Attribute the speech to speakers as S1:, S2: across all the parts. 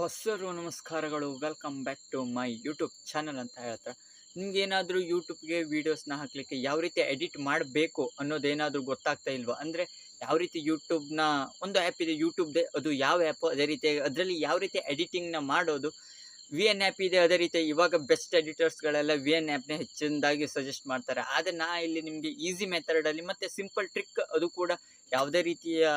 S1: ಹೊಸರು ನಮಸ್ಕಾರಗಳು. Welcome back to my YouTube channel ಅಂತ ಹೇಳ್ತಾರೆ ನಿಮ್ಗೇನಾದರೂ ಯೂಟ್ಯೂಬ್ಗೆ ವೀಡಿಯೋಸ್ನ ಹಾಕಲಿಕ್ಕೆ ಯಾವ ರೀತಿ ಎಡಿಟ್ ಮಾಡಬೇಕು ಅನ್ನೋದೇನಾದರೂ ಗೊತ್ತಾಗ್ತಾ ಇಲ್ವಾ? ಅಂದರೆ ಯಾವ ರೀತಿ ಯೂಟ್ಯೂಬ್ನ ಒಂದು ಆ್ಯಪ್ ಇದೆ ಯೂಟ್ಯೂಬ್ದೆ ಅದು ಯಾವ ಆ್ಯಪು ಅದೇ ರೀತಿ, ಅದರಲ್ಲಿ ಯಾವ ರೀತಿ ಎಡಿಟಿಂಗ್ನ ಮಾಡೋದು? ವಿ ಎನ್ ಆ್ಯಪ್ ಇದೆ ಅದೇ ರೀತಿ, ಇವಾಗ ಬೆಸ್ಟ್ ಎಡಿಟರ್ಸ್ಗಳೆಲ್ಲ ವಿ ಎನ್ ಆ್ಯಪ್ನೇ ಹೆಚ್ಚಿನದಾಗಿ ಸಜೆಸ್ಟ್ ಮಾಡ್ತಾರೆ. ಆದರೆ ನಾ ಇಲ್ಲಿ ನಿಮಗೆ ಈಸಿ ಮೆಥಡಲ್ಲಿ ಮತ್ತು ಸಿಂಪಲ್ ಟ್ರಿಕ್ ಅದು ಕೂಡ ಯಾವುದೇ ರೀತಿಯ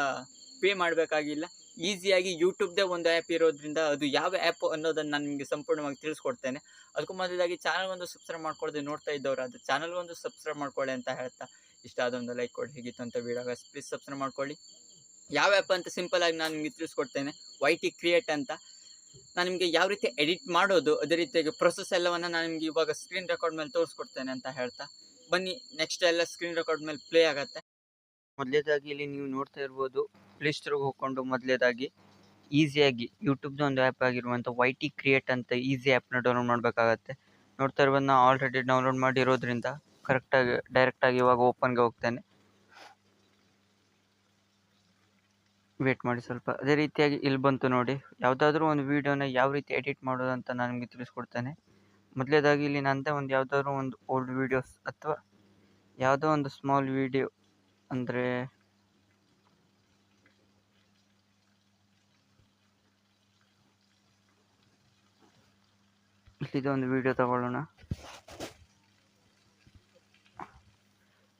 S1: ಪೇ ಮಾಡಬೇಕಾಗಿಲ್ಲ. ಈಸಿಯಾಗಿ ಯೂಟ್ಯೂಬ್ದೇ ಒಂದು ಆ್ಯಪ್ ಇರೋದ್ರಿಂದ ಅದು ಯಾವ ಆ್ಯಪ್ ಅನ್ನೋದನ್ನು ನಾನು ನಿಮಗೆ ಸಂಪೂರ್ಣವಾಗಿ ತಿಳಿಸ್ಕೊಡ್ತೇನೆ. ಅದಕ್ಕೂ ಮೊದಲಾಗಿ ಚಾನಲ್ ಒಂದು ಸಬ್ಸ್ಕ್ರೈಬ್ ಮಾಡ್ಕೊಳ್ಳದೆ ನೋಡ್ತಾ ಇದ್ದವರು ಅದು ಚಾನಲ್ ಒಂದು ಸಬ್ಸ್ಕ್ರೈಬ್ ಮಾಡ್ಕೊಳ್ಳಿ ಅಂತ ಹೇಳ್ತಾ. ಇಷ್ಟ ಆದೊಂದು ಲೈಕ್ ಕೊಡಿ. ಹೇಗಿತ್ತು ಅಂತ ವಿಡಿಯೋಗ ಪ್ಲೀಸ್ ಸಬ್ಸ್ಕ್ರೈಬ್ ಮಾಡ್ಕೊಳ್ಳಿ. ಯಾವ ಆ್ಯಪ್ ಅಂತ ಸಿಂಪಲ್ ಆಗಿ ನಾನು ನಿಮಗೆ ತಿಳಿಸ್ಕೊಡ್ತೇನೆ. ವೈ ಟಿ ಕ್ರಿಯೇಟ್ ಅಂತ. ನಾನು ನಿಮಗೆ ಯಾವ ರೀತಿ ಎಡಿಟ್ ಮಾಡೋದು, ಅದೇ ರೀತಿಯಾಗಿ ಪ್ರೊಸೆಸ್ ಎಲ್ಲವನ್ನು ನಾನು ನಿಮಗೆ ಇವಾಗ ಸ್ಕ್ರೀನ್ ರೆಕಾರ್ಡ್ ಮೇಲೆ ತೋರಿಸ್ಕೊಡ್ತೇನೆ ಅಂತ ಹೇಳ್ತಾ. ಬನ್ನಿ ನೆಕ್ಸ್ಟ್ ಎಲ್ಲ ಸ್ಕ್ರೀನ್ ರೆಕಾರ್ಡ್ ಮೇಲೆ ಪ್ಲೇ ಆಗುತ್ತೆ. ಮೊದಲೇದಾಗಿ ಇಲ್ಲಿ ನೀವು ನೋಡ್ತಾ ಇರ್ಬೋದು ಪ್ಲೇಸ್ಟೋರ್ಗೆ ಹೋಗ್ಕೊಂಡು ಮೊದಲೇದಾಗಿ ಈಸಿಯಾಗಿ ಯೂಟ್ಯೂಬ್ದು ಒಂದು ಆ್ಯಪ್ ಆಗಿರುವಂಥ ವೈ ಟಿ ಕ್ರಿಯೇಟ್ ಅಂತ ಈಸಿ ಆ್ಯಪ್ನ ಡೌನ್ಲೋಡ್ ಮಾಡಬೇಕಾಗತ್ತೆ. ನೋಡ್ತಾ ಇರ್ಬೋದು ನಾನು ಆಲ್ರೆಡಿ ಡೌನ್ಲೋಡ್ ಮಾಡಿರೋದ್ರಿಂದ ಕರೆಕ್ಟಾಗಿ ಡೈರೆಕ್ಟಾಗಿ ಇವಾಗ ಓಪನ್ಗೆ ಹೋಗ್ತೇನೆ. ವೇಟ್ ಮಾಡಿ ಸ್ವಲ್ಪ. ಅದೇ ರೀತಿಯಾಗಿ ಇಲ್ಲಿ ಬಂತು ನೋಡಿ, ಯಾವುದಾದ್ರೂ ಒಂದು ವೀಡಿಯೋನ ಯಾವ ರೀತಿ ಎಡಿಟ್ ಮಾಡೋದು ಅಂತ ನಾನು ನಿಮಗೆ ತಿಳಿಸ್ಕೊಡ್ತೇನೆ. ಮೊದಲೇದಾಗಿ ಇಲ್ಲಿ ನಂದೇ ಒಂದು ಯಾವುದಾದ್ರೂ ಒಂದು ಓಲ್ಡ್ ವೀಡಿಯೋಸ್ ಅಥವಾ ಯಾವುದೋ ಒಂದು ಸ್ಮಾಲ್ ವೀಡಿಯೋ ಅಂದರೆ ಇಲ್ಲಿದೆ ಒಂದು ವಿಡಿಯೋ ತಗೊಳ್ಳೋಣ.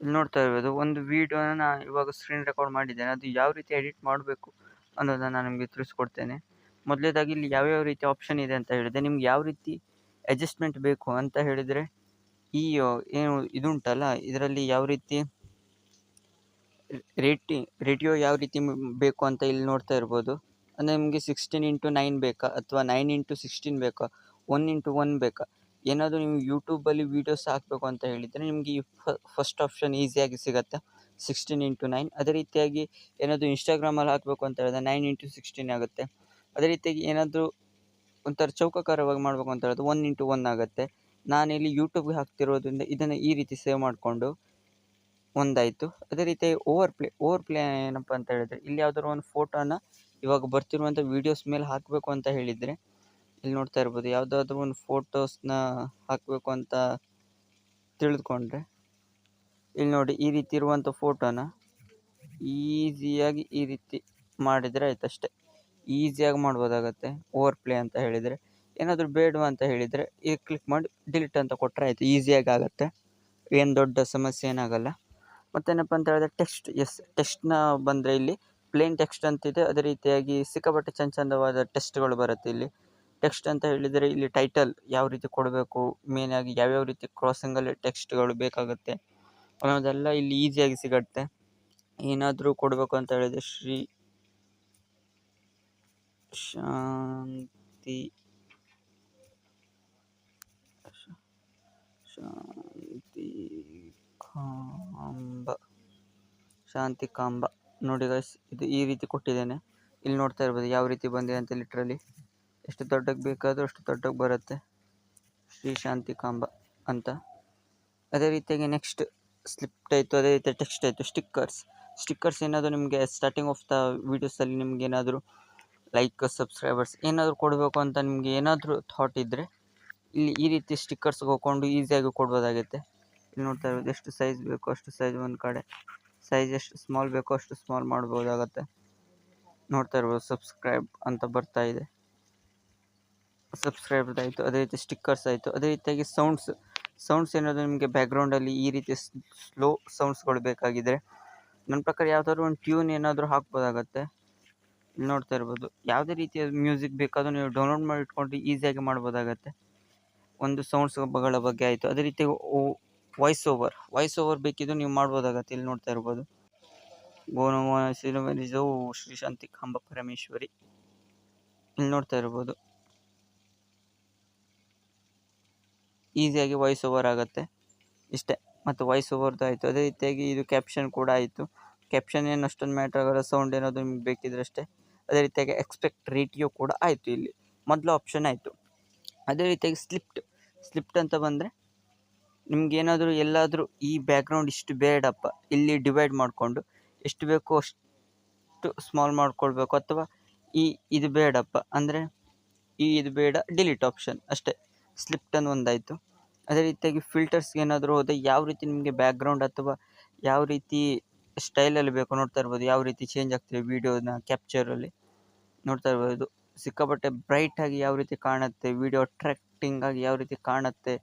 S1: ಇಲ್ಲಿ ನೋಡ್ತಾ ಇರ್ಬೋದು, ಒಂದು ವಿಡಿಯೋನ ನಾನು ಇವಾಗ ಸ್ಕ್ರೀನ್ ರೆಕಾರ್ಡ್ ಮಾಡಿದ್ದೇನೆ, ಅದು ಯಾವ ರೀತಿ ಎಡಿಟ್ ಮಾಡಬೇಕು ಅನ್ನೋದನ್ನು ನಾನು ನಿಮಗೆ ತಿಳಿಸ್ಕೊಡ್ತೇನೆ. ಮೊದಲೇದಾಗಿ ಇಲ್ಲಿ ಯಾವ್ಯಾವ ರೀತಿ ಆಪ್ಷನ್ ಇದೆ ಅಂತ ಹೇಳಿದೆ ನಿಮ್ಗೆ ಯಾವ ರೀತಿ ಅಡ್ಜಸ್ಟ್ಮೆಂಟ್ ಬೇಕು ಅಂತ ಹೇಳಿದರೆ, ಈ, ಏನು ಇದುಂಟಲ್ಲ ಇದರಲ್ಲಿ ಯಾವ ರೀತಿ ರೇಟಿ, ರೇಟಿಯೋ ಯಾವ ರೀತಿ ಬೇಕು ಅಂತ ಇಲ್ಲಿ ನೋಡ್ತಾ ಇರ್ಬೋದು. ಅಂದರೆ ನಿಮಗೆ ಸಿಕ್ಸ್ಟೀನ್ ಇಂಟು ನೈನ್ ಬೇಕಾ? ಅಥವಾ ನೈನ್ ಇಂಟು ಸಿಕ್ಸ್ಟೀನ್ ಬೇಕಾ? ಒನ್ ಇಂಟು ಒನ್ ಬೇಕಾ? ಏನಾದರೂ ನೀವು ಯೂಟ್ಯೂಬಲ್ಲಿ ವೀಡಿಯೋಸ್ ಹಾಕಬೇಕು ಅಂತ ಹೇಳಿದರೆ ನಿಮಗೆ ಈ ಫಸ್ಟ್ ಆಪ್ಷನ್ ಈಸಿಯಾಗಿ ಸಿಗುತ್ತೆ. ಸಿಕ್ಸ್ಟೀನ್ ಇಂಟು ನೈನ್ ಅದೇ ರೀತಿಯಾಗಿ ಏನಾದರೂ ಇನ್ಸ್ಟಾಗ್ರಾಮಲ್ಲಿ ಹಾಕಬೇಕು ಅಂತ ಹೇಳಿದ್ರೆ ನೈನ್ ಇಂಟು ಸಿಕ್ಸ್ಟೀನ್ ಆಗುತ್ತೆ. ಅದೇ ರೀತಿಯಾಗಿ ಏನಾದರೂ ಒಂಥರ ಚೌಕಕಾರವಾಗಿ ಮಾಡಬೇಕು ಅಂತ ಹೇಳಿದ್ರೆ ಒನ್ ಇಂಟು ಒನ್ ಆಗುತ್ತೆ. ನಾನಿಲ್ಲಿ ಯೂಟ್ಯೂಬ್ಗೆ ಹಾಕ್ತಿರೋದ್ರಿಂದ ಇದನ್ನು ಈ ರೀತಿ ಸೇವ್ ಮಾಡಿಕೊಂಡು ಒಂದಾಯಿತು. ಅದೇ ರೀತಿ ಓವರ್ ಪ್ಲೇ ಓವರ್ ಪ್ಲೇ ಏನಪ್ಪ ಅಂತ ಹೇಳಿದರೆ, ಇಲ್ಲಿ ಯಾವುದಾದ್ರು ಒಂದು ಫೋಟೋನ ಇವಾಗ ಬರ್ತಿರುವಂಥ ವೀಡಿಯೋಸ್ ಮೇಲೆ ಹಾಕಬೇಕು ಅಂತ ಹೇಳಿದರೆ, ಇಲ್ಲಿ ನೋಡ್ತಾ ಇರ್ಬೋದು. ಯಾವುದಾದ್ರೂ ಒಂದು ಫೋಟೋಸ್ನ ಹಾಕಬೇಕು ಅಂತ ತಿಳಿದುಕೊಂಡ್ರೆ, ಇಲ್ಲಿ ನೋಡಿ ಈ ರೀತಿ ಇರುವಂಥ ಫೋಟೋನ ಈಸಿಯಾಗಿ ಈ ರೀತಿ ಮಾಡಿದರೆ ಆಯ್ತು ಅಷ್ಟೇ ಈಸಿಯಾಗಿ ಮಾಡ್ಬೋದಾಗತ್ತೆ ಓವರ್ ಪ್ಲೇ ಅಂತ ಹೇಳಿದರೆ. ಏನಾದರೂ ಬೇಡವಾ ಅಂತ ಹೇಳಿದರೆ ಈಗ ಕ್ಲಿಕ್ ಮಾಡಿ ಡಿಲೀಟ್ ಅಂತ ಕೊಟ್ಟರೆ ಆಯಿತು ಈಸಿಯಾಗಿ ಆಗುತ್ತೆ. ಏನು ದೊಡ್ಡ ಸಮಸ್ಯೆ ಏನಾಗಲ್ಲ. ಮತ್ತೇನಪ್ಪ ಅಂತ ಹೇಳಿದ್ರೆ ಟೆಕ್ಸ್ಟ್ ಎಸ್ ಟೆಕ್ಸ್ಟ್ನ ಬಂದರೆ ಇಲ್ಲಿ ಪ್ಲೇನ್ ಟೆಕ್ಸ್ಟ್ ಅಂತಿದೆ. ಅದೇ ರೀತಿಯಾಗಿ ಸಿಕ್ಕಾಪಟ್ಟೆ ಚಂದ ಚಂದವಾದ ಟೆಸ್ಟ್ಗಳು ಬರುತ್ತೆ ಇಲ್ಲಿ. ಟೆಕ್ಸ್ಟ್ ಅಂತ ಹೇಳಿದರೆ ಇಲ್ಲಿ ಟೈಟಲ್ ಯಾವ ರೀತಿ ಕೊಡಬೇಕು ಮೇನಾಗಿ ಯಾವ್ಯಾವ ರೀತಿ ಕ್ರಾಸಿಂಗಲ್ಲಿ ಟೆಕ್ಸ್ಟ್ಗಳು ಬೇಕಾಗುತ್ತೆ ಅನ್ನೋದೆಲ್ಲ ಇಲ್ಲಿ ಈಸಿಯಾಗಿ ಸಿಗತ್ತೆ. ಏನಾದರೂ ಕೊಡಬೇಕು ಅಂತ ಹೇಳಿದರೆ ಶ್ರೀ ಶಾಂತಿ ಶಾಂತಿ ಕಾಂಬ. ಶಾಂತಿ ಕಾಂಬ. ನೋಡಿ ಗೈಸ್ ಇದು ಈ ರೀತಿ ಕೊಟ್ಟಿದ್ದೇನೆ. ಇಲ್ಲಿ ನೋಡ್ತಾ ಇರ್ಬೋದು ಯಾವ ರೀತಿ ಬಂದಿದೆ ಅಂತ ಲಿಟ್ರಲಿ ಎಷ್ಟು ದೊಡ್ಡಕ್ಕೆ ಬೇಕಾದರೂ ಅಷ್ಟು ದೊಡ್ಡಕ್ಕೆ ಬರುತ್ತೆ. ಶ್ರೀ ಶಾಂತಿ ಕಾಂಬ ಅಂತ. ಅದೇ ರೀತಿಯಾಗಿ ನೆಕ್ಸ್ಟ್ ಸ್ಲಿಪ್ಟ್ ಆಯಿತು ಅದೇ ರೀತಿ ಟೆಕ್ಸ್ಟ್ ಆಯಿತು ಸ್ಟಿಕ್ಕರ್ಸ್ ಸ್ಟಿಕ್ಕರ್ಸ್ ಏನಾದರೂ ನಿಮಗೆ ಸ್ಟಾರ್ಟಿಂಗ್ ಆಫ್ ದ ವೀಡಿಯೋಸಲ್ಲಿ ನಿಮ್ಗೆ ಏನಾದರೂ ಲೈಕ್ ಸಬ್ಸ್ಕ್ರೈಬರ್ಸ್ ಏನಾದರೂ ಕೊಡಬೇಕು ಅಂತ ನಿಮಗೆ ಏನಾದರೂ ಥಾಟ್ ಇದ್ದರೆ ಇಲ್ಲಿ ಈ ರೀತಿ ಸ್ಟಿಕ್ಕರ್ಸ್ಗೆ ಹೋಗ್ಕೊಂಡು ಈಸಿಯಾಗಿ ಕೊಡ್ಬೋದಾಗುತ್ತೆ. ಇಲ್ಲಿ ನೋಡ್ತಾ ಇರೋದು ಎಷ್ಟು ಸೈಜ್ ಬೇಕೋ, ಅಷ್ಟು ಸೈಜ್ ಒಂದು ಕಡೆ. ಸೈಜ್ ಎಷ್ಟು ಸ್ಮಾಲ್ ಬೇಕೋ, ಅಷ್ಟು ಸ್ಮಾಲ್ ಮಾಡ್ಬೋದಾಗತ್ತೆ. ನೋಡ್ತಾ ಇರ್ಬೋದು ಸಬ್ಸ್ಕ್ರೈಬ್ ಅಂತ ಬರ್ತಾ ಇದೆ. ಸಬ್ಸ್ಕ್ರೈಬ್ ಆಯಿತು. ಅದೇ ರೀತಿ ಸ್ಟಿಕ್ಕರ್ಸ್ ಆಯಿತು. ಅದೇ ರೀತಿಯಾಗಿ ಸೌಂಡ್ಸ್ ಸೌಂಡ್ಸ್ ಏನಾದರೂ ನಿಮಗೆ ಬ್ಯಾಕ್ಗ್ರೌಂಡಲ್ಲಿ ಈ ರೀತಿ ಸ್ಲೋ ಸೌಂಡ್ಸ್ಗಳು ಬೇಕಾಗಿದ್ದರೆ ನನ್ನ ಪ್ರಕಾರ ಯಾವುದಾದ್ರು ಒಂದು ಟ್ಯೂನ್ ಏನಾದರೂ ಹಾಕ್ಬೋದಾಗತ್ತೆ. ಇಲ್ಲಿ ನೋಡ್ತಾ ಇರ್ಬೋದು. ಯಾವುದೇ ರೀತಿಯ ಮ್ಯೂಸಿಕ್ ಬೇಕಾದರೂ ನೀವು ಡೌನ್ಲೋಡ್ ಮಾಡಿ ಇಟ್ಕೊಂಡು ಈಸಿಯಾಗಿ ಮಾಡ್ಬೋದಾಗತ್ತೆ. ಒಂದು ಸೌಂಡ್ಸ್ಗಳ ಬಗ್ಗೆ ಆಯಿತು. ಅದೇ ರೀತಿ ವಾಯ್ಸ್ ಓವರ್ ವಾಯ್ಸ್ ಓವರ್ ಬೇಕಿದ್ರು ನೀವು ಮಾಡ್ಬೋದಾಗತ್ತೆ. ಇಲ್ಲಿ ನೋಡ್ತಾ ಇರ್ಬೋದು. ಶಿಲುಮರಿಜೋ ಶ್ರೀ ಶಾಂತಿ ಕಂಬ ಪರಮೇಶ್ವರಿ. ಇಲ್ಲಿ ನೋಡ್ತಾ ಇರ್ಬೋದು. ಈಸಿಯಾಗಿ ವಾಯ್ಸ್ ಓವರ್ ಆಗುತ್ತೆ. ಇಷ್ಟೇ. ಮತ್ತು ವಾಯ್ಸ್ ಓವರ್ದು ಆಯಿತು. ಅದೇ ರೀತಿಯಾಗಿ ಇದು ಕ್ಯಾಪ್ಷನ್ ಕೂಡ ಆಯಿತು. ಕ್ಯಾಪ್ಷನ್ ಏನು ಅಷ್ಟೊಂದು ಮ್ಯಾಟ್ರ್ ಆಗೋಲ್ಲ. ಸೌಂಡ್ ಏನಾದರೂ ನಿಮ್ಗೆ ಬೇಕಿದ್ರೆ ಅಷ್ಟೇ. ಅದೇ ರೀತಿಯಾಗಿ ಎಕ್ಸ್ಪೆಕ್ಟ್ ರೇಟಿಯೋ ಕೂಡ ಆಯಿತು ಇಲ್ಲಿ. ಮೊದಲು ಆಪ್ಷನ್ ಆಯಿತು. ಅದೇ ರೀತಿಯಾಗಿ ಸ್ಲಿಪ್ಟ್ ಸ್ಲಿಪ್ಟ್ ಅಂತ ಬಂದರೆ ನಿಮ್ಗೇನಾದರೂ ಎಲ್ಲಾದರೂ ಈ ಬ್ಯಾಕ್ಗ್ರೌಂಡ್ ಇಷ್ಟು ಬೇಡಪ್ಪ. ಇಲ್ಲಿ ಡಿವೈಡ್ ಮಾಡಿಕೊಂಡು ಎಷ್ಟು ಬೇಕೋ ಅಷ್ಟು ಸ್ಮಾಲ್ ಮಾಡ್ಕೊಳ್ಬೇಕು ಅಥವಾ ಈ ಇದು ಬೇಡಪ್ಪ. ಅಂದರೆ ಈ ಇದು ಬೇಡ ಡಿಲೀಟ್ ಆಪ್ಷನ್ ಅಷ್ಟೇ. ಸ್ಲಿಪ್ಟನ್ ಒಂದಾಯಿತು. ಅದೇ ರೀತಿಯಾಗಿ ಫಿಲ್ಟರ್ಸ್ಗೆ ಏನಾದರೂ ಹೋದರೆ ಯಾವ ರೀತಿ ನಿಮಗೆ ಬ್ಯಾಕ್ಗ್ರೌಂಡ್ ಅಥವಾ ಯಾವ ರೀತಿ ಸ್ಟೈಲಲ್ಲಿ ಬೇಕು ನೋಡ್ತಾ ಇರ್ಬೋದು. ಯಾವ ರೀತಿ ಚೇಂಜ್ ಆಗ್ತದೆ ವೀಡಿಯೋನ ಕ್ಯಾಪ್ಚರಲ್ಲಿ ನೋಡ್ತಾ ಇರ್ಬೋದು. ಸಿಕ್ಕಾಪಟ್ಟೆ ಬ್ರೈಟ್ ಆಗಿ ಯಾವ ರೀತಿ ಕಾಣುತ್ತೆ ವೀಡಿಯೋ ಅಟ್ರಾಕ್ಟಿಂಗ್ ಆಗಿ ಯಾವ ರೀತಿ ಕಾಣುತ್ತೆ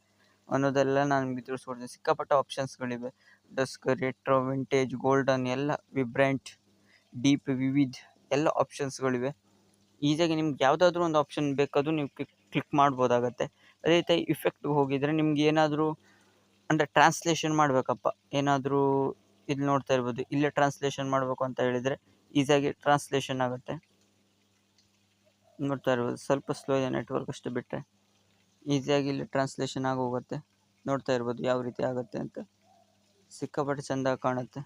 S1: ಅನ್ನೋದೆಲ್ಲ ನಾನು ತಿಳಿಸ್ಕೊಡ್ತೀನಿ ಸಿಕ್ಕಾಪಟ್ಟೆ ಆಪ್ಷನ್ಸ್ಗಳಿವೆ ಡಸ್ಕ್ ರೆಟ್ರೋ ವಿಂಟೇಜ್ ಗೋಲ್ಡನ್ ಎಲ್ಲ ವಿಬ್ರ್ಯಾಂಟ್ ಡೀಪ್ ವಿವಿಧ ಎಲ್ಲ ಆಪ್ಷನ್ಸ್ಗಳಿವೆ ಈಸಿಯಾಗಿ ನಿಮ್ಗೆ ಯಾವುದಾದ್ರೂ ಒಂದು ಆಪ್ಷನ್ ಬೇಕಾದರೂ ನೀವು ಕ್ಲಿಕ್ ಕ್ಲಿಕ್ ಮಾಡ್ಬೋದಾಗತ್ತೆ. ಅದೇ ರೀತಿ ಇಫೆಕ್ಟ್ಗೆ ಹೋಗಿದರೆ ನಿಮ್ಗೆ ಏನಾದರೂ ಅಂದರೆ ಟ್ರಾನ್ಸ್ಲೇಷನ್ ಮಾಡಬೇಕಪ್ಪ. ಏನಾದರೂ ಇಲ್ಲಿ ನೋಡ್ತಾ ಇರ್ಬೋದು. ಇಲ್ಲೇ ಟ್ರಾನ್ಸ್ಲೇಷನ್ ಮಾಡಬೇಕು ಅಂತ ಹೇಳಿದರೆ ಈಸಿಯಾಗಿ ಟ್ರಾನ್ಸ್ಲೇಷನ್ ಆಗುತ್ತೆ. ನೋಡ್ತಾ ಇರ್ಬೋದು. ಸ್ವಲ್ಪ ಸ್ಲೋ ಇದೆ ನೆಟ್ವರ್ಕ್ ಅಷ್ಟು ಬಿಟ್ಟರೆ ಈಸಿಯಾಗಿ ಇಲ್ಲಿ ಟ್ರಾನ್ಸ್ಲೇಷನ್ ಆಗಿ ಹೋಗುತ್ತೆ ನೋಡ್ತಾ ಇರ್ಬೋದು ಯಾವ ರೀತಿ ಆಗುತ್ತೆ ಅಂತ. ಸಿಕ್ಕಾಪಟ್ಟೆ ಚೆಂದ ಕಾಣುತ್ತೆ.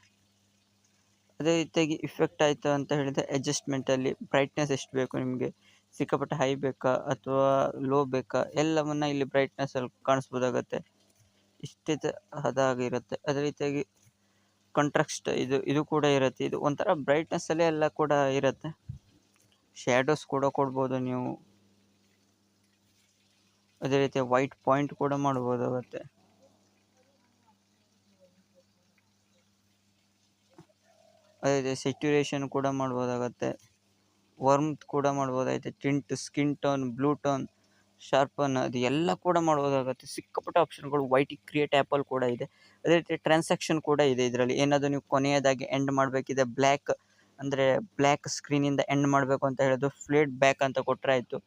S1: ಅದೇ ರೀತಿಯಾಗಿ ಇಫೆಕ್ಟ್ ಆಯಿತು ಅಂತ ಹೇಳಿದರೆ ಅಡ್ಜಸ್ಟ್ಮೆಂಟಲ್ಲಿ ಬ್ರೈಟ್ನೆಸ್ ಎಷ್ಟು ಬೇಕು ನಿಮಗೆ? ಸಿಕ್ಕಾಪಟ್ಟೆ ಹೈ ಬೇಕಾ ಅಥವಾ ಲೋ ಬೇಕಾ? ಎಲ್ಲವನ್ನು ಇಲ್ಲಿ ಬ್ರೈಟ್ನೆಸ್ಸಲ್ಲಿ ಕಾಣಿಸ್ಬೋದಾಗತ್ತೆ. ಇಷ್ಟೇ ಅದಾಗಿರುತ್ತೆ. ಅದೇ ರೀತಿಯಾಗಿ ಕಂಟ್ರಾಕ್ಸ್ಟ್ ಇದು ಇದು ಕೂಡ ಇರುತ್ತೆ. ಇದು ಒಂಥರ ಬ್ರೈಟ್ನೆಸ್ಸಲ್ಲೇ ಎಲ್ಲ ಕೂಡ ಇರುತ್ತೆ. ಶ್ಯಾಡೋಸ್ ಕೂಡ ಕೊಡ್ಬೋದು ನೀವು. ಅದೇ ರೀತಿ ವೈಟ್ ಪಾಯಿಂಟ್ ಕೂಡ ಮಾಡ್ಬೋದಾಗುತ್ತೆ ಅದೇ ರೀತಿ ಸ್ಯಾಚುರೇಷನ್ ಕೂಡ ಮಾಡ್ಬೋದಾಗತ್ತೆ. ವರ್ಮ್ತ್ ಕೂಡ ಮಾಡ್ಬೋದಾಗತ್ತೆ. Tint skin tone blue tone sharpen ಅದು ಎಲ್ಲ ಕೂಡ ಮಾಡ್ಬೋದಾಗತ್ತೆ. ಸಿಕ್ಕಾಪಟ್ಟೆ ಆಪ್ಷನ್ಗಳು ವೈಟ್ ಕ್ರಿಯೇಟ್ ಆ್ಯಪಲ್ ಕೂಡ ಇದೆ. ಅದೇ ರೀತಿ ಟ್ರಾನ್ಸಾಕ್ಷನ್ ಕೂಡ ಇದೆ ಇದರಲ್ಲಿ. ಏನಾದರೂ ನೀವು ಕೊನೆಯದಾಗಿ ಎಂಡ್ ಮಾಡಬೇಕಿದೆ ಬ್ಲ್ಯಾಕ್ ಅಂದರೆ ಬ್ಲ್ಯಾಕ್ ಸ್ಕ್ರೀನಿಂದ ಎಂಡ್ ಮಾಡಬೇಕು ಅಂತ ಹೇಳಿದ್ರು ಫ್ಲೇಟ್ ಬ್ಯಾಕ್ ಅಂತ ಕೊಟ್ಟರೆ ಆಯಿತು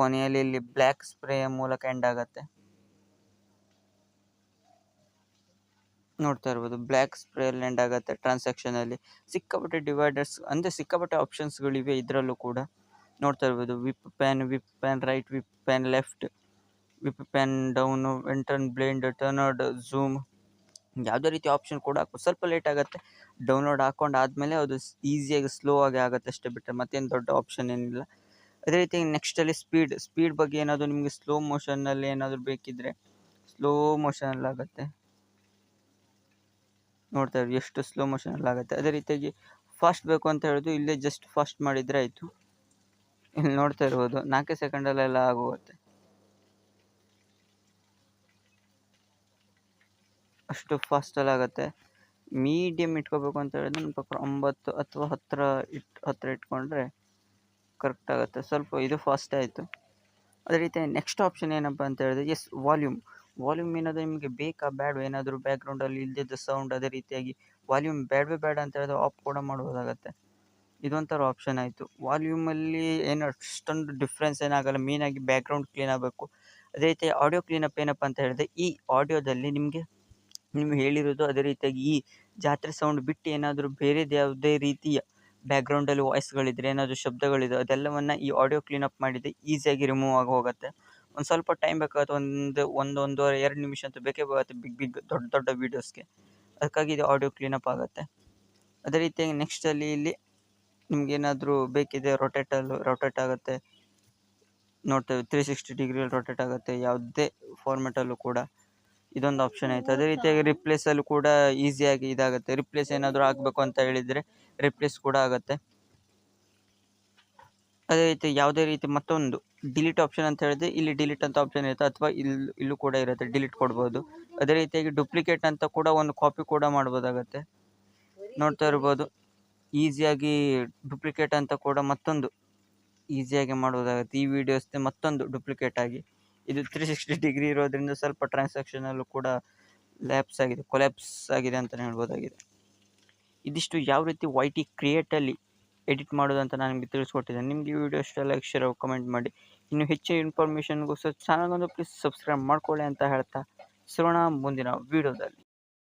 S1: ಕೊನೆಯಲ್ಲಿ ಇಲ್ಲಿ ಬ್ಲ್ಯಾಕ್ ಸ್ಪ್ರೇಯ ಮೂಲಕ ಎಂಡ್ ಆಗುತ್ತೆ. ನೋಡ್ತಾ ಇರ್ಬೋದು, ಬ್ಲ್ಯಾಕ್ ಸ್ಪ್ರೇಯಲ್ಲಿ ಎಂಡ್ ಆಗುತ್ತೆ ಟ್ರಾನ್ಸಾಕ್ಷನಲ್ಲಿ ಸಿಕ್ಕಾಪಟ್ಟೆ ಡಿವೈಡರ್ಸ್ ಅಂದರೆ ಸಿಕ್ಕಾಪಟ್ಟೆ ಆಪ್ಷನ್ಸ್ಗಳಿವೆ ಇದರಲ್ಲೂ ಕೂಡ. ನೋಡ್ತಾ ಇರ್ಬೋದು whip pan whip pan right whip pan left whip pan down ಎಂಟರ್ನ್ blend ಟರ್ನರ್ಡ್ ಝೂಮ್ ಯಾವುದೇ ರೀತಿ ಆಪ್ಷನ್ ಕೂಡ ಹಾಕೋ ಸ್ವಲ್ಪ ಲೇಟ್ ಆಗುತ್ತೆ ಡೌನ್ಲೋಡ್ ಹಾಕೊಂಡು ಆದಮೇಲೆ ಅದು ಈಸಿಯಾಗಿ ಸ್ಲೋ ಆಗಿ ಆಗುತ್ತೆ ಅಷ್ಟೇ ಬಿಟ್ಟರೆ ಮತ್ತೇನು ದೊಡ್ಡ ಆಪ್ಷನ್ ಏನಿಲ್ಲ. ಅದೇ ರೀತಿ ನೆಕ್ಸ್ಟಲ್ಲಿ ಸ್ಪೀಡ್ ಸ್ಪೀಡ್ ಬಗ್ಗೆ ಏನಾದರೂ ನಿಮಗೆ ಸ್ಲೋ ಮೋಷನಲ್ಲಿ ಏನಾದರೂ ಬೇಕಿದ್ರೆ ಸ್ಲೋ ಮೋಷನಲ್ಲಿ ಆಗುತ್ತೆ. ನೋಡ್ತಾ ಇರಿ ಎಷ್ಟು ಸ್ಲೋ ಮೋಷನಲ್ಲಿ ಆಗುತ್ತೆ. ಅದೇ ರೀತಿಯಾಗಿ ಫಾಸ್ಟ್ ಬೇಕು ಅಂತ ಹೇಳಿದ್ರು ಇಲ್ಲೇ ಜಸ್ಟ್ ಫಾಸ್ಟ್ ಮಾಡಿದರೆ ಆಯಿತು. ಇಲ್ಲಿ ನೋಡ್ತಾ ಇರ್ಬೋದು, ನಾಲ್ಕೇ ಸೆಕೆಂಡಲ್ಲೆಲ್ಲ ಆಗೋಗುತ್ತೆ. ಅಷ್ಟು ಫಾಸ್ಟಲ್ಲಿ ಆಗುತ್ತೆ. ಮೀಡಿಯಮ್ ಇಟ್ಕೋಬೇಕು ಅಂತ ಹೇಳಿದ್ರೆ ನನ್ನ ಪ್ರಕಾರ ಒಂಬತ್ತು ಅಥವಾ ಹತ್ತಿರ ಇಟ್ ಹತ್ತಿರ ಇಟ್ಕೊಂಡ್ರೆ ಕರೆಕ್ಟ್ ಆಗುತ್ತೆ. ಸ್ವಲ್ಪ ಇದು ಫಾಸ್ಟ್ ಆಯಿತು. ಅದೇ ರೀತಿ ನೆಕ್ಸ್ಟ್ ಆಪ್ಷನ್ ಏನಪ್ಪ ಅಂತ ಹೇಳಿದ್ರೆ ಎಸ್ ವಾಲ್ಯೂಮ್ ವಾಲ್ಯೂಮ್ ಏನಾದರೂ ನಿಮಗೆ ಬೇಕಾ ಬ್ಯಾಡ್ ಏನಾದರೂ ಬ್ಯಾಕ್ಗ್ರೌಂಡಲ್ಲಿ ಇಲ್ದಿದ್ದ ಸೌಂಡ್ ಅದೇ ರೀತಿಯಾಗಿ ವಾಲ್ಯೂಮ್ ಬ್ಯಾಡ್ವೇ ಬೇಡ ಅಂತ ಹೇಳಿದ್ರೆ ಆಫ್ ಕೂಡ ಮಾಡ್ಬೋದಾಗತ್ತೆ. ಇದೊಂಥರ ಆಪ್ಷನ್ ಆಯಿತು. ವಾಲ್ಯೂಮಲ್ಲಿ ಏನು ಅಷ್ಟೊಂದು ಡಿಫ್ರೆನ್ಸ್ ಏನಾಗಲ್ಲ ಮೇಯ್ನಾಗಿ ಬ್ಯಾಕ್ಗ್ರೌಂಡ್ ಕ್ಲೀನ್ ಆಗಬೇಕು. ಅದೇ ರೀತಿ ಆಡಿಯೋ ಕ್ಲೀನಪ್ ಏನಪ್ಪ ಅಂತ ಹೇಳಿದ್ರೆ, ಈ ಆಡಿಯೋದಲ್ಲಿ ನಿಮಗೆ, ನಿಮ್ಗೆ ಹೇಳಿರೋದು ಅದೇ ರೀತಿಯಾಗಿ ಈ ಜಾತ್ರೆ ಸೌಂಡ್ ಬಿಟ್ಟು ಏನಾದರೂ ಬೇರೆದು ಯಾವುದೇ ರೀತಿಯ ಬ್ಯಾಕ್ಗ್ರೌಂಡಲ್ಲಿ ವಾಯ್ಸ್ಗಳಿದ್ರೆ, ಏನಾದರೂ ಶಬ್ದಗಳಿದೆ ಅದೆಲ್ಲವನ್ನು ಈ ಆಡಿಯೋ ಕ್ಲೀನಪ್ ಮಾಡಿದರೆ ಈಸಿಯಾಗಿ ರಿಮೂವ್ ಆಗಿ ಹೋಗುತ್ತೆ ಒಂದು ಸ್ವಲ್ಪ ಟೈಮ್ ಬೇಕಾಗುತ್ತೆ, ಒಂದು ಒಂದು, ಒಂದೂವರೆ, ಎರಡು ನಿಮಿಷ ಅಂತೂ ಬೇಕೇ ಬೇಕಾಗುತ್ತೆ ಬಿಗ್ ಬಿಗ್ ದೊಡ್ಡ ದೊಡ್ಡ ವೀಡಿಯೋಸ್ಗೆ ಅದಕ್ಕಾಗಿ ಇದು ಆಡಿಯೋ ಕ್ಲೀನಪ್ ಆಗುತ್ತೆ. ಅದೇ ರೀತಿಯಾಗಿ ನೆಕ್ಸ್ಟಲ್ಲಿ ಇಲ್ಲಿ ನಿಮಗೇನಾದರೂ ಬೇಕಿದೆ ರೊಟೇಟಲ್ಲು ರೊಟೇಟ್ ಆಗುತ್ತೆ. ನೋಡ್ತೇವೆ ತ್ರೀ ಸಿಕ್ಸ್ಟಿ ಡಿಗ್ರಿಯಲ್ಲಿ ರೊಟೇಟ್ ಆಗುತ್ತೆ, ಯಾವುದೇ ಫಾರ್ಮೆಟಲ್ಲೂ ಕೂಡ. ಇದೊಂದು ಆಪ್ಷನ್ ಆಯಿತು. ಅದೇ ರೀತಿಯಾಗಿ ರಿಪ್ಲೇಸಲ್ಲೂ ಕೂಡ ಈಸಿಯಾಗಿ ಇದಾಗುತ್ತೆ. ರಿಪ್ಲೇಸ್ ಏನಾದರೂ ಆಗಬೇಕು ಅಂತ ಹೇಳಿದರೆ ರಿಪ್ಲೇಸ್ ಕೂಡ ಆಗುತ್ತೆ. ಅದೇ ರೀತಿ ಯಾವುದೇ ರೀತಿ ಮತ್ತೊಂದು ಡಿಲೀಟ್ ಆಪ್ಷನ್ ಅಂತ ಹೇಳಿದ್ರೆ ಇಲ್ಲಿ ಡಿಲೀಟ್ ಅಂತ ಆಪ್ಷನ್ ಇರುತ್ತೆ ಅಥವಾ ಇಲ್ಲಿ ಇಲ್ಲೂ ಕೂಡ ಇರುತ್ತೆ ಡಿಲೀಟ್ ಕೊಡ್ಬೋದು. ಅದೇ ರೀತಿಯಾಗಿ ಡುಪ್ಲಿಕೇಟ್ ಅಂತ ಕೂಡ ಒಂದು ಕಾಪಿ ಕೂಡ ಮಾಡ್ಬೋದಾಗತ್ತೆ. ನೋಡ್ತಾ ಇರ್ಬೋದು. ಈಸಿಯಾಗಿ ಡುಪ್ಲಿಕೇಟ್ ಅಂತ ಕೂಡ ಮತ್ತೊಂದು ಈಸಿಯಾಗಿ ಮಾಡ್ಬೋದಾಗುತ್ತೆ. ಈ ವಿಡಿಯೋಸ್ದೆ ಮತ್ತೊಂದು ಡುಪ್ಲಿಕೇಟ್ ಆಗಿ. ಇದು ತ್ರೀ ಸಿಕ್ಸ್ಟಿ ಡಿಗ್ರಿ ಇರೋದ್ರಿಂದ ಸ್ವಲ್ಪ ಟ್ರಾನ್ಸಾಕ್ಷನಲ್ಲೂ ಕೂಡ ಲ್ಯಾಪ್ಸ್ ಆಗಿದೆ ಕೊಲ್ಯಾಪ್ಸ್ ಆಗಿದೆ ಅಂತಲೇ ಹೇಳ್ಬೋದಾಗಿದೆ. ಇದಿಷ್ಟು ಯಾವ ರೀತಿ ವೈ ಟಿ ಕ್ರಿಯೇಟಲ್ಲಿ ಎಡಿಟ್ ಮಾಡೋದು ಅಂತ ನಾನು ನಿಮಗೆ ತಿಳಿಸ್ಕೊಟ್ಟಿದ್ದೇನೆ. ನಿಮಗೆ ಈ ವಿಡಿಯೋ ಇಷ್ಟ ಲೈಕ್ ಶೇರ್ ಕಮೆಂಟ್ ಮಾಡಿ. ಇನ್ನು ಹೆಚ್ಚಿನ ಇನ್ಫಾರ್ಮೇಷನ್ಗೋಸ್ಕರ ಚಾನಲ್ಗೊಂದು ಪ್ಲೀಸ್ ಸಬ್ಸ್ಕ್ರೈಬ್ ಮಾಡ್ಕೊಳ್ಳಿ ಅಂತ ಹೇಳ್ತಾ. ಸಿಗೋಣ ಮುಂದಿನ ವೀಡಿಯೋದಲ್ಲಿ